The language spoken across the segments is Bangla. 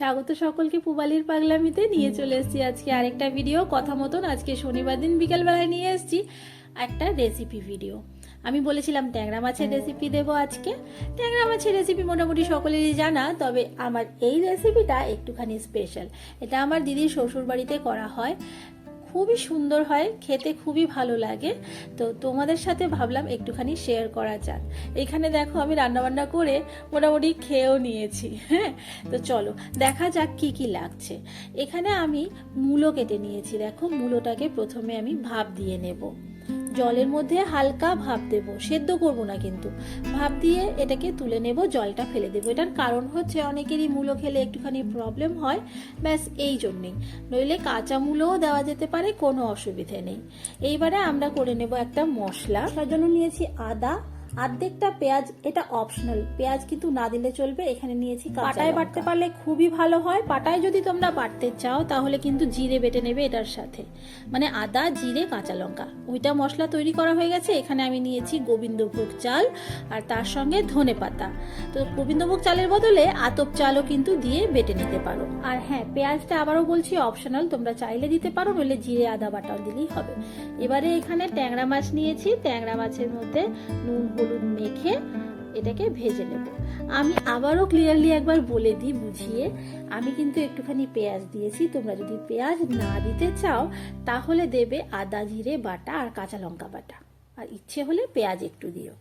স্বাগত সকলকে পুবালির পাগলামিতে। নিয়ে চলে এসেছি আজকে আরেকটা ভিডিও কথা মতন আজকে শনিবার দিন বিকালবেলায় নিয়ে এসেছি একটা রেসিপি ভিডিও আমি বলেছিলাম ট্যাংরা মাছের রেসিপি দেব আজকে। ট্যাংরা মাছের রেসিপি মোটামুটি সকলেরই জানা, তবে আমার এই রেসিপিটা একটুখানি স্পেশাল এটা আমার দিদির শ্বশুর বাড়িতে করা হয়। খুবই সুন্দর হয়, খেতে খুবই ভালো লাগে। তো তোমাদের সাথে ভাবলাম একটুখানি শেয়ার করা যাক। এখানে দেখো আমি রান্নাবান্না করে মোটামুটি খেয়েও নিয়েছি হ্যাঁ? তো চলো, দেখা যাক কি কি লাগছে। এখানে আমি মূলো কেটে নিয়েছি, দেখো মূলোটাকে প্রথমে আমি ভাপ দিয়ে নেব। জলের মধ্যে হালকা ভাপ দেব, সেদ্ধ করব না কিন্তু। ভাপ দিয়ে এটাকে তুলে নেব, জলটা ফেলে দেবো। এটার কারণ হচ্ছে অনেকেরই মূলো খেলে একটুখানি প্রবলেম হয়, ব্যাস এই জন্যেই। নইলে কাঁচা মূলোও দেওয়া যেতে পারে, কোনো অসুবিধে নেই। এইবারে আমরা করে নেব একটা মশলা। তার জন্য নিয়েছি আদা অর্ধেকটা পেঁয়াজ এটা অপশনাল পেঁয়াজ কিন্তু না দিলে চলবে এখানে নিয়েছি পাটায় বাটতে পারলে খুবই ভালো হয়। পাটায় যদি তোমরা বাটতে চাও তাহলে কিন্তু জিরে বেটে নেবে এটার সাথে। মানে আদা জিরে কাঁচা লঙ্কা। ওইটা মশলা তৈরি করা হয়ে গেছে। এখানে আমি নিয়েছি গোবিন্দভোগ চাল আর তার সঙ্গে ধনে পাতা। তো গোবিন্দভোগ চালের বদলে আতপ চালও কিন্তু দিয়ে বেটে নিতে পারো। আর হ্যাঁ পেঁয়াজটা আবারও বলছি অপশনাল তোমরা চাইলে দিতে পারো নইলে জিরে আদা বাটাও দিলেই হবে। এবারে এখানে ট্যাংরা মাছ নিয়েছি। ট্যাংরা মাছের মধ্যে নুন হলুদ মেখে এটাকে ভেজে নেব। আমি আবারও ক্লিয়ারলি একবার বলে দিই, বুঝিয়ে। আমি কিন্তু একটুখানি পেঁয়াজ দিয়েছি। তোমরা যদি পেঁয়াজ না দিতে চাও, তাহলে দেবে আদা, জিরে, বাটা আর কাঁচা লঙ্কা বাটা। আর ইচ্ছে হলে পেঁয়াজ একটু দিও।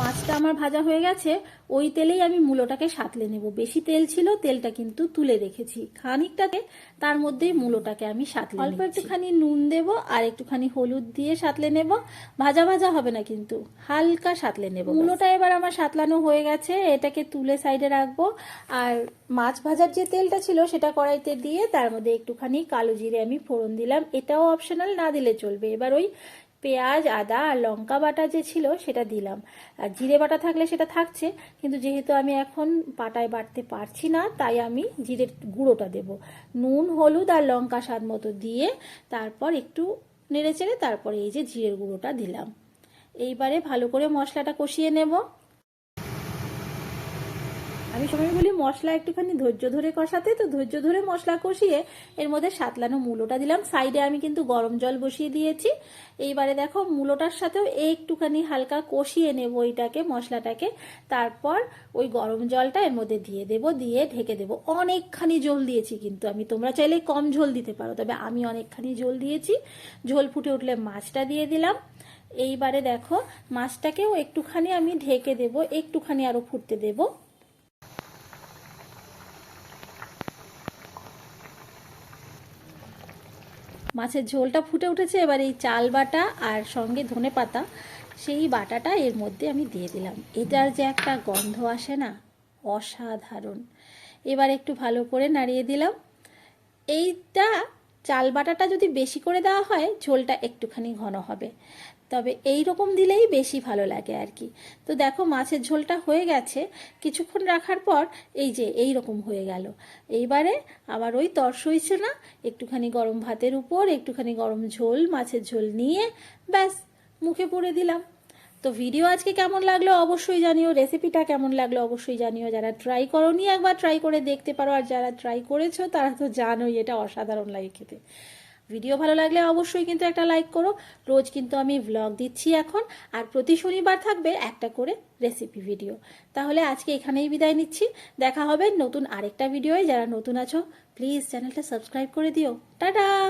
মাছটা আমার ভাজা হয়ে গেছে ওই তেলেই আমি মূলোটাকে সাতলে নেব। বেশি তেল ছিল তেলটা কিন্তু তুলে রেখেছি। খানিকটাতে তার মধ্যেই মূলোটাকে আমি সাতলে অল্প একটুখানি নুন দেব আর একটুখানি হলুদ দিয়ে সাতলে নেব। ভাজা ভাজা হবে না কিন্তু হালকা সাতলে নেব মূলোটা এবার আমার সাতলানো হয়ে গেছে এটাকে তুলে সাইডে রাখব। আর মাছ ভাজার যে তেলটা ছিল সেটা কড়াইতে দিয়ে তার মধ্যে একটুখানি কালো জিরে আমি ফোড়ন দিলাম। এটাও অপশনাল না দিলে চলবে। এবার ওই পেঁয়াজ, আদা আর লঙ্কা বাটা যে ছিল সেটা দিলাম। আর জিরে বাটা থাকলে সেটা থাকছে, কিন্তু যেহেতু আমি এখন পাটায় বাটতে পারছি না, তাই আমি জিরের গুঁড়োটা দেব। নুন, হলুদ আর লঙ্কা স্বাদ মতো দিয়ে তারপর একটু নেড়ে চেড়ে তারপরে এই যে জিরের গুঁড়োটা দিলাম। এইবারে ভালো করে মশলাটা কষিয়ে নেব। আমি সময় বলি, মশলা একটুখানি ধৈর্য ধরে কষাতে, তো ধৈর্য ধরে মশলা কষিয়ে এর মধ্যে সাতলানো মূলোটা দিলাম। সাইডে আমি কিন্তু গরম জল বসিয়ে দিয়েছি। এইবারে দেখো, মূলোটার সাথেও একটুখানি হালকা কষিয়ে নেব ওইটাকে মশলাটাকে। তারপর ওই গরম জলটা এর মধ্যে দিয়ে দেব, দিয়ে ঢেকে দেব। অনেকখানি ঝোল দিয়েছি কিন্তু আমি। তোমরা চাইলে কম ঝোল দিতে পারো, তবে আমি অনেকখানি ঝোল দিয়েছি। ঝোল ফুটে উঠলে মাছটা দিয়ে দিলাম। এইবারে দেখো, মাছটাকেও একটুখানি আমি ঢেকে দেব, একটুখানি আরও ফুটতে দেবো। মাছের ঝোলটা ফুটে উঠেছে, এবার এই চাল বাটা আর সঙ্গে ধনে পাতা, সেই বাটাটা এর মধ্যে আমি দিয়ে দিলাম। এটার যে একটা গন্ধ আসে না, অসাধারণ। এবার একটু ভালো করে নাড়িয়ে দিলাম। এইটা চাল বাটাটা যদি বেশি করে দেওয়া হয়, ঝোলটা একটুখানি ঘন হবে। তবে এই রকম দিলেই বেশি ভালো লাগে আর কি। তো দেখো, মাছের ঝোলটা হয়ে গেছে। কিছুক্ষণ রাখার পর এই যে, এই রকম হয়ে গেল। এইবারে আবার ওই তর্স হয়েছে না, একটুখানি গরম ভাতের উপর, একটুখানি গরম ঝোল, মাছের ঝোল নিয়ে, ব্যাস, মুখে পুড়ে দিলাম। তো ভিডিও আজকে কেমন লাগল অবশ্যই জানিও রেসিপিটা কেমন লাগল অবশ্যই জানিও, যারা ট্রাই করনি একবার ট্রাই করে দেখতে পারো, আর যারা ট্রাই করেছ তারা তো জানোই এটা অসাধারণ লাগে খেতে। ভিডিও ভালো লাগলে অবশ্যই কিন্তু একটা লাইক করো, রোজ কিন্তু আমি ভ্লগ দিচ্ছি এখন, আর প্রতি শনিবার থাকবে একটা করে রেসিপি ভিডিও তাহলে আজকে এখানেই বিদায় নিচ্ছি, দেখা হবে নতুন আরেকটা ভিডিওয়ে যারা নতুন আছো প্লিজ চ্যানেলটা সাবস্ক্রাইব করে দিও। টাটা!